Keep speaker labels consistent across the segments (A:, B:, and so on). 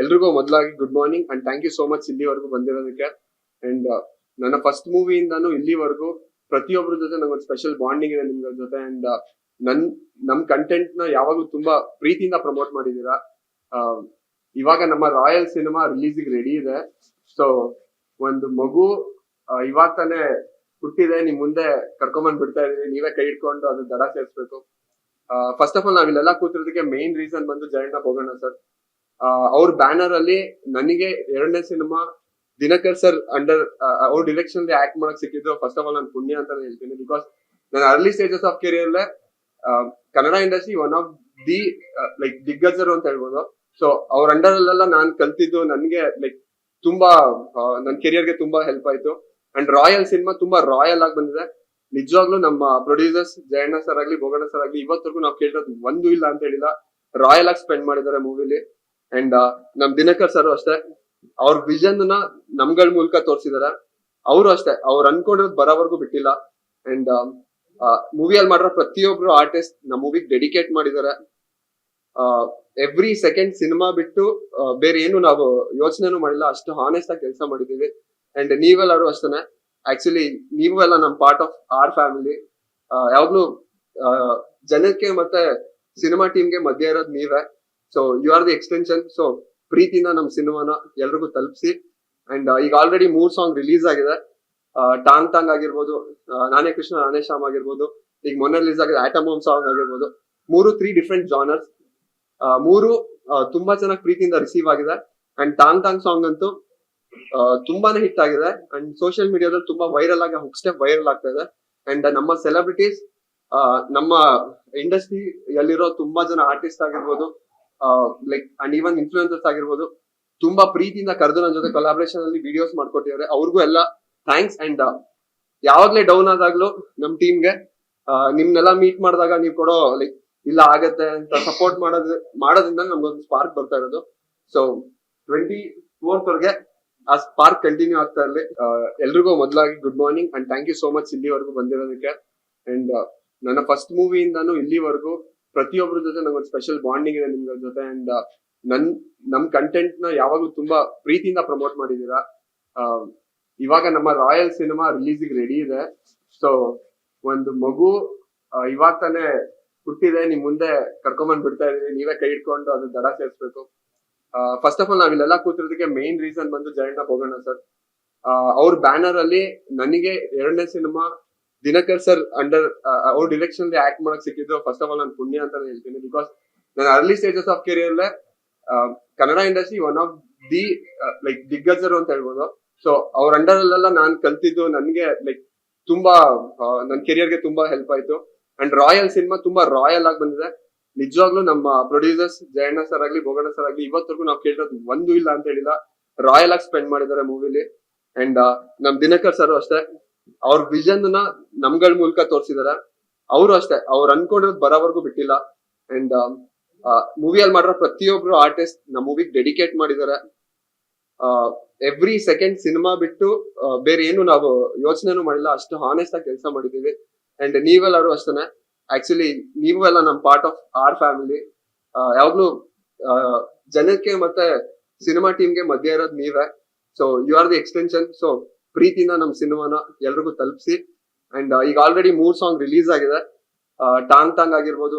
A: ಎಲ್ರಿಗೂ ಮೊದಲಾಗಿ good morning and thank you so much ಇಲ್ಲಿವರೆಗೂ ಬಂದಿರೋದಕ್ಕೆ. ಅಂಡ್ ನನ್ನ ಫಸ್ಟ್ ಮೂವಿಯಿಂದಾನು ಇಲ್ಲಿವರೆಗೂ ಪ್ರತಿಯೊಬ್ಬರ ಜೊತೆ ನಂಗೊಂದು ಸ್ಪೆಷಲ್ ಬಾಂಡಿಂಗ್ ಇದೆ ನಿಮ್ಗಳ ಜೊತೆ. ಅಂಡ್ ನನ್ ನಮ್ ಕಂಟೆಂಟ್ನ ಯಾವಾಗ್ಲೂ ತುಂಬಾ ಪ್ರೀತಿಯಿಂದ ಪ್ರಮೋಟ್ ಮಾಡಿದೀರಾ ಆ, ಇವಾಗ ನಮ್ಮ ರಾಯಲ್ ಸಿನಿಮಾ ರಿಲೀಸಿಗೆ ರೆಡಿ ಇದೆ. ಸೊ ಒಂದು ಮಗು ಇವಾಗ ತಾನೇ ಹುಟ್ಟಿದೆ ನಿಮ್ ಮುಂದೆ ಕರ್ಕೊಂಡ್ ಬಿಡ್ತಾ ಇದೀವಿ ನೀವೇ ಕೈ ಇಟ್ಕೊಂಡು ಅದು ದಡ ಸೇರಿಸ್ಬೇಕು. ಫಸ್ಟ್ ಆಫ್ ಆಲ್ ನಾವಿಲ್ಲೆಲ್ಲ ಕೂತಿರೋದಕ್ಕೆ ಮೇನ್ ರೀಸನ್ ಬಂದು ಜಯಣ್ಣ ಹೋಗೋಣ ಸರ್. ಅವ್ರ ಬ್ಯಾನರ್ ಅಲ್ಲಿ ನನಗೆ ಎರಡನೇ ಸಿನಿಮಾ ದಿನಕರ್ ಸರ್ ಅಂಡರ್ ಅವ್ರ ಡಿರೆಕ್ಷನ್ ಆಕ್ಟ್ ಮಾಡಕ್ ಸಿಕ್ಕಿದ್ರು ಫಸ್ಟ್ ಆಫ್ ಆಲ್ ನಾನು ಪುಣ್ಯ ಅಂತ ಹೇಳ್ತೀನಿ ಬಿಕಾಸ್ ನನ್ನ early stages of career Kannada industry one of the like ದಿಗ್ಗಜರು ಅಂತ ಹೇಳ್ಬೋದು. ಸೊ ಅವ್ರ ಅಂಡರ್ ಅಲ್ಲೆಲ್ಲ ನಾನ್ ಕಲ್ತಿದ್ದು ನನ್ಗೆ ಲೈಕ್ ತುಂಬಾ ನನ್ನ ನನ್ ಕೆರಿಯರ್ಗೆ ತುಂಬಾ ಹೆಲ್ಪ್ ಆಯ್ತು. ಅಂಡ್ ರಾಯಲ್ ಸಿನಿಮಾ ತುಂಬಾ ರಾಯಲ್ ಆಗಿ ಬಂದಿದೆ. ನಿಜವಾಗ್ಲೂ ನಮ್ಮ ಪ್ರೊಡ್ಯೂಸರ್ಸ್ ಜಯಣ್ಣ ಸರ್ ಆಗ್ಲಿ ಭೋಗಣ್ಣ ಸರ್ ಆಗ್ಲಿ ಇವತ್ತರೆಗೂ ನಾವು ಕೇಳಿರೋದು ಒಂದು ಇಲ್ಲ ಅಂತ ಹೇಳಿಲ್ಲ. ರಾಯಲ್ ಆಗಿ ಸ್ಪೆಂಡ್ ಮಾಡಿದ್ದಾರೆ ಮೂವಿಲಿ ಅಂಡ್ ನಮ್ ದಿನಕರ್ ಸರ್ ಅಷ್ಟೇ. ಅವ್ರ ವಿಷನ್ನ ನಮ್ಗಳ ಮೂಲಕ ತೋರಿಸಿದಾರೆ. ಅವರು ಅಷ್ಟೇ. ಅವ್ರು ಅನ್ಕೊಂಡಿರೋದು ಬರೋವರೆಗೂ ಬಿಟ್ಟಿಲ್ಲ. ಅಂಡ್ ಮೂವಿಯಲ್ಲಿ ಮಾಡಿರೋ ಪ್ರತಿಯೊಬ್ರು ಆರ್ಟಿಸ್ಟ್ ನಮ್ಮ ಮೂವಿಗೆ ಡೆಡಿಕೇಟ್ ಮಾಡಿದ್ದಾರೆ ಎವ್ರಿ ಸೆಕೆಂಡ್ ಸಿನಿಮಾ ಬಿಟ್ಟು ಬೇರೆ ಏನು ನಾವು ಯೋಚನೆನೂ ಮಾಡಿಲ್ಲ. ಅಷ್ಟು ಹಾನೆಸ್ಟ್ ಆಗಿ ಕೆಲಸ ಮಾಡಿದೀವಿ. ಅಂಡ್ ನೀವೆಲ್ಲರೂ ಅಷ್ಟೇ ಆಕ್ಚುಲಿ ನೀವು ಎಲ್ಲ ನಮ್ ಪಾರ್ಟ್ ಆಫ್ ಆರ್ ಫ್ಯಾಮಿಲಿ ಯಾವಾಗ್ಲೂ ಜನಕ್ಕೆ ಮತ್ತೆ ಸಿನಿಮಾ ಟೀಮ್ಗೆ ಮಧ್ಯ ಇರೋದು ನೀವೇ. So you are the extension so ಪ್ರೀತಿಯಿಂದ ನಮ್ ಸಿನಿಮಾನ ಎಲ್ರಿಗೂ ತಲುಪಿಸಿ. ಅಂಡ್ ಈಗ ಆಲ್ರೆಡಿ ಮೂರ್ ಸಾಂಗ್ ರಿಲೀಸ್ ಆಗಿದೆ. ಟಾಂಗ್ ಟಾಂಗ್ ಆಗಿರ್ಬೋದು ಆ, ನಾನೇ ಕೃಷ್ಣ ನಾನೇ ಶ್ಯಾಮ್ ಆಗಿರ್ಬೋದು. ಈಗ ಮೊನ್ನೆ ರಿಲೀಸ್ ಆಗಿದೆ ಆಟಮ್ ಹೋಮ್ ಸಾಂಗ್ ಆಗಿರ್ಬೋದು. ಮೂರು ತ್ರೀ ಡಿಫ್ರೆಂಟ್ ಜಾನರ್ಸ್ ಮೂರು ತುಂಬಾ ಚೆನ್ನಾಗಿ ಪ್ರೀತಿಯಿಂದ ರಿಸೀವ್ ಆಗಿದೆ. ಅಂಡ್ ಟಾಂಗ್ ಟಾಂಗ್ ಸಾಂಗ್ ಅಂತೂ ತುಂಬಾನೇ ಹಿಟ್ ಆಗಿದೆ. ಅಂಡ್ ಸೋಷಿಯಲ್ ಮೀಡಿಯಾದಲ್ಲಿ ತುಂಬಾ ವೈರಲ್ ಆಗಿ ಹುಕ್ ಸ್ಟೆಪ್ ವೈರಲ್ ಆಗ್ತಾ ಇದೆ. ಅಂಡ್ ನಮ್ಮ ಸೆಲೆಬ್ರಿಟೀಸ್ ನಮ್ಮ ಇಂಡಸ್ಟ್ರಿಯಲ್ಲಿರೋ ತುಂಬಾ ಜನ ಆರ್ಟಿಸ್ಟ್ ಆಗಿರ್ಬೋದು. ಲೈಕ್ ಅಂಡ್ ಈವನ್ ಇನ್ಫ್ಲೂಯೆನ್ಸರ್ಸ್ ಆಗಿರ್ಬೋದು, ತುಂಬಾ ಪ್ರೀತಿಯಿಂದ ಕರೆದು ನನ್ನ ಜೊತೆ ಕೊಲಾಬ್ರೇಷನ್ ಅಲ್ಲಿ ವಿಡಿಯೋಸ್ ಮಾಡ್ಕೊಟ್ಟಿದ್ದಾರೆ. ಅವ್ರಿಗೂ ಎಲ್ಲ ಥ್ಯಾಂಕ್ಸ್ ಅಂಡ್ ಯಾವಾಗ್ಲೇ ಡೌನ್ ಆದಾಗ್ಲೂ ನಮ್ ಟೀಮ್ಗೆ ನಿಮ್ನೆಲ್ಲ ಮೀಟ್ ಮಾಡಿದಾಗ ನೀವು ಕೊಡೋ ಲೈಕ್ ಇಲ್ಲ ಆಗತ್ತೆ ಅಂತ ಸಪೋರ್ಟ್ ಮಾಡೋದ್, ಮಾಡೋದ್ರಿಂದ ನಮ್ಗೊಂದು ಸ್ಪಾರ್ಕ್ ಬರ್ತಾ ಇರೋದು. ಸೊ ಟ್ವೆಂಟಿ ಫೋರ್ತ್ ಆ ಸ್ಪಾರ್ಕ್ ಕಂಟಿನ್ಯೂ ಆಗ್ತಾ ಇರಲಿ. ಎಲ್ರಿಗೂ ಮೊದಲಾಗಿ good morning and thank you so much ಇಲ್ಲಿವರೆಗೂ ಬಂದಿರೋದಕ್ಕೆ. ಅಂಡ್ ನನ್ನ ಫಸ್ಟ್ ಮೂವಿಯಿಂದಾನು ಇಲ್ಲಿವರೆಗೂ ಪ್ರತಿಯೊಬ್ಬರ ಜೊತೆ ನಂಗೊಂದು ಸ್ಪೆಷಲ್ ಬಾಂಡಿಂಗ್ ಇದೆ ನಿಮ್ಗಳ ಜೊತೆ ಅಂಡ್ ನನ್, ನಮ್ ಕಂಟೆಂಟ್ನ ಯಾವಾಗ್ಲೂ ತುಂಬಾ ಪ್ರೀತಿಯಿಂದ ಪ್ರಮೋಟ್ ಮಾಡಿದೀರಾ. ಇವಾಗ ನಮ್ಮ ರಾಯಲ್ ಸಿನಿಮಾ ರಿಲೀಸಿಗೆ ರೆಡಿ ಇದೆ. ಸೊ ಒಂದು ಮಗು ಇವಾಗ ತಾನೇ ಹುಟ್ಟಿದೆ, ನಿಮ್ ಮುಂದೆ ಕರ್ಕೊಂಬಂದ್ ಬಿಡ್ತಾ ಇದೀವಿ ನೀವೇ ಕೈ ಇಟ್ಕೊಂಡು ಅದು ದಡ ಸೇರಿಸ್ಬೇಕು. ಫಸ್ಟ್ ಆಫ್ ಆಲ್ ನಾವಿಲ್ಲೆಲ್ಲ ಕೂತಿರೋದಕ್ಕೆ ಮೇನ್ ರೀಸನ್ ಬಂದು ಜಯಣ್ಣ ಹೋಗೋಣ ಸರ್. ಅವ್ರ ಬ್ಯಾನರ್ ಅಲ್ಲಿ ನನಗೆ ಎರಡನೇ ಸಿನಿಮಾ ದಿನಕರ್ ಸರ್ ಅಂಡರ್ ಅವ್ರ ಡಿರೆಕ್ಷನ್ ಆಕ್ಟ್ ಮಾಡಕ್ ಸಿಕ್ಕಿದ್ದು ಫಸ್ಟ್ ಆಫ್ ಆಲ್ ನಾನು ಪುಣ್ಯ ಅಂತ ಹೇಳ್ತೀನಿ. ಬಿಕಾಸ್ ನನ್ನ early stages of career Kannada industry one of the like ದಿಗ್ಗಜರು ಅಂತ ಹೇಳ್ಬೋದು. ಸೊ ಅವ್ರ ಅಂಡರ್ ಅಲ್ಲೆಲ್ಲ ನಾನ್ ಕಲ್ತಿದ್ದು ನನ್ಗೆ ಲೈಕ್ ತುಂಬಾ ನನ್ನ ನನ್ ಕೆರಿಯರ್ಗೆ ತುಂಬಾ ಹೆಲ್ಪ್ ಆಯ್ತು. ಅಂಡ್ ರಾಯಲ್ ಸಿನಿಮಾ ತುಂಬಾ ರಾಯಲ್ ಆಗಿ ಬಂದಿದೆ. ನಿಜವಾಗ್ಲೂ ನಮ್ಮ ಪ್ರೊಡ್ಯೂಸರ್ಸ್ ಜಯಣ್ಣ ಸರ್ ಆಗ್ಲಿ ಭೋಗಣ್ಣ ಸರ್ ಆಗ್ಲಿ ಇವತ್ತರೆಗೂ ನಾವು ಕೇಳಿರೋದು ಒಂದು ಇಲ್ಲ ಅಂತ ಹೇಳಿಲ್ಲ. ರಾಯಲ್ ಆಗಿ ಸ್ಪೆಂಡ್ ಮಾಡಿದ್ದಾರೆ ಮೂವಿಲಿ ಅಂಡ್ ನಮ್ ದಿನಕರ್ ಸರ್ ಅಷ್ಟೇ. ಅವ್ರ ವಿಷನ್ನ ನಮ್ಗಳ ಮೂಲಕ ತೋರಿಸಿದಾರೆ. ಅವರು ಅಷ್ಟೇ, ಅವ್ರು ಅನ್ಕೊಂಡಿರೋದು ಬರೋವರೆಗೂ ಬಿಟ್ಟಿಲ್ಲ. ಅಂಡ್ ಮೂವಿಯಲ್ಲಿ ಮಾಡಿರೋ ಪ್ರತಿಯೊಬ್ರು ಆರ್ಟಿಸ್ಟ್ ನಮ್ಮ ಮೂವಿಗೆ ಡೆಡಿಕೇಟ್ ಮಾಡಿದ್ದಾರೆ ಎವ್ರಿ ಸೆಕೆಂಡ್ ಸಿನಿಮಾ ಬಿಟ್ಟು ಬೇರೆ ಏನು ನಾವು ಯೋಚನೆನೂ ಮಾಡಿಲ್ಲ. ಅಷ್ಟು ಹಾನೆಸ್ಟ್ ಆಗಿ ಕೆಲಸ ಮಾಡಿದೀವಿ. ಅಂಡ್ ನೀವೆಲ್ಲರೂ ಅಷ್ಟೇ ಆಕ್ಚುಲಿ ನೀವು ಎಲ್ಲ ನಮ್ ಪಾರ್ಟ್ ಆಫ್ ಆರ್ ಫ್ಯಾಮಿಲಿ ಯಾವಾಗ್ಲೂ ಜನಕ್ಕೆ ಮತ್ತೆ ಸಿನಿಮಾ ಟೀಮ್ಗೆ ಮಧ್ಯ ಇರೋದು ನೀವೇ. So you are the extension so ಪ್ರೀತಿಯಿಂದ ನಮ್ ಸಿನಿಮಾನ ಎಲ್ರಿಗೂ ತಲುಪಿಸಿ. ಅಂಡ್ ಈಗ ಆಲ್ರೆಡಿ ಮೂರ್ ಸಾಂಗ್ ರಿಲೀಸ್ ಆಗಿದೆ. ಟಾಂಗ್ ಟಾಂಗ್ ಆಗಿರ್ಬೋದು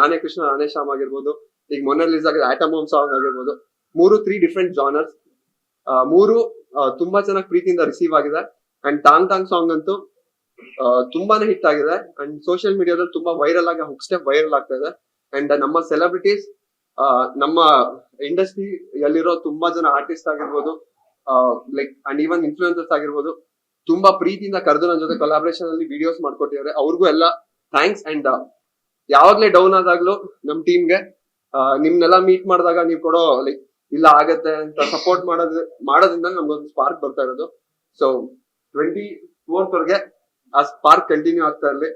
A: ನಾನೇ ಕೃಷ್ಣ, ನಾನೇ ಶ್ಯಾಮ್ ಆಗಿರ್ಬೋದು, ಈಗ ಮೊನ್ನೆ ರಿಲೀಸ್ ಆಗಿದೆ ಆಟಮ್ ಹೋಮ್ ಸಾಂಗ್ ಆಗಿರ್ಬೋದು. ಮೂರು ತ್ರೀ ಡಿಫ್ರೆಂಟ್ ಜಾನರ್ಸ್ ಮೂರು ತುಂಬಾ ಚೆನ್ನಾಗಿ ಪ್ರೀತಿಯಿಂದ ರಿಸೀವ್ ಆಗಿದೆ. ಅಂಡ್ ಟಾಂಗ್ ಟಾಂಗ್ ಸಾಂಗ್ ಅಂತೂ ತುಂಬಾನೇ ಹಿಟ್ ಆಗಿದೆ. ಅಂಡ್ ಸೋಷಿಯಲ್ ಮೀಡಿಯಾದಲ್ಲಿ ತುಂಬಾ ವೈರಲ್ ಆಗಿ ಹುಕ್ ಸ್ಟೆಪ್ ವೈರಲ್ ಆಗ್ತಾ ಇದೆ. ಅಂಡ್ ನಮ್ಮ ಸೆಲೆಬ್ರಿಟೀಸ್ ನಮ್ಮ ಇಂಡಸ್ಟ್ರಿಯಲ್ಲಿರೋ ತುಂಬಾ ಜನ ಆರ್ಟಿಸ್ಟ್ ಆಗಿರ್ಬೋದು ಲೈಕ್ ಅಂಡ್ ಈವನ್ ಇನ್ಫ್ಲೂಯೆನ್ಸರ್ಸ್ ಆಗಿರ್ಬೋದು, ತುಂಬಾ ಪ್ರೀತಿಯಿಂದ ಕರೆದು ನನ್ನ ಜೊತೆ ಕೊಲಾಬ್ರೇಷನ್ ಅಲ್ಲಿ ವಿಡಿಯೋಸ್ ಮಾಡ್ಕೊಟ್ಟಿದ್ದಾರೆ. ಅವ್ರಿಗೂ ಎಲ್ಲ ಥ್ಯಾಂಕ್ಸ್ ಅಂಡ್ ಯಾವಾಗ್ಲೇ ಡೌನ್ ಆದಾಗ್ಲೂ ನಮ್ ಟೀಮ್ಗೆ ನಿಮ್ನೆಲ್ಲ ಮೀಟ್ ಮಾಡಿದಾಗ ನೀವು ಕೊಡೋ ಲೈಕ್ ಇಲ್ಲ ಆಗತ್ತೆ ಅಂತ ಸಪೋರ್ಟ್ ಮಾಡೋದ್, ಮಾಡೋದ್ರಿಂದ ನಮ್ಗೊಂದು ಸ್ಪಾರ್ಕ್ ಬರ್ತಾ ಇರೋದು. ಸೊ ಟ್ವೆಂಟಿ ಫೋರ್ತ್ ವರ್ಗೆ ಆ ಸ್ಪಾರ್ಕ್ ಕಂಟಿನ್ಯೂ ಆಗ್ತಾ ಇರಲಿ.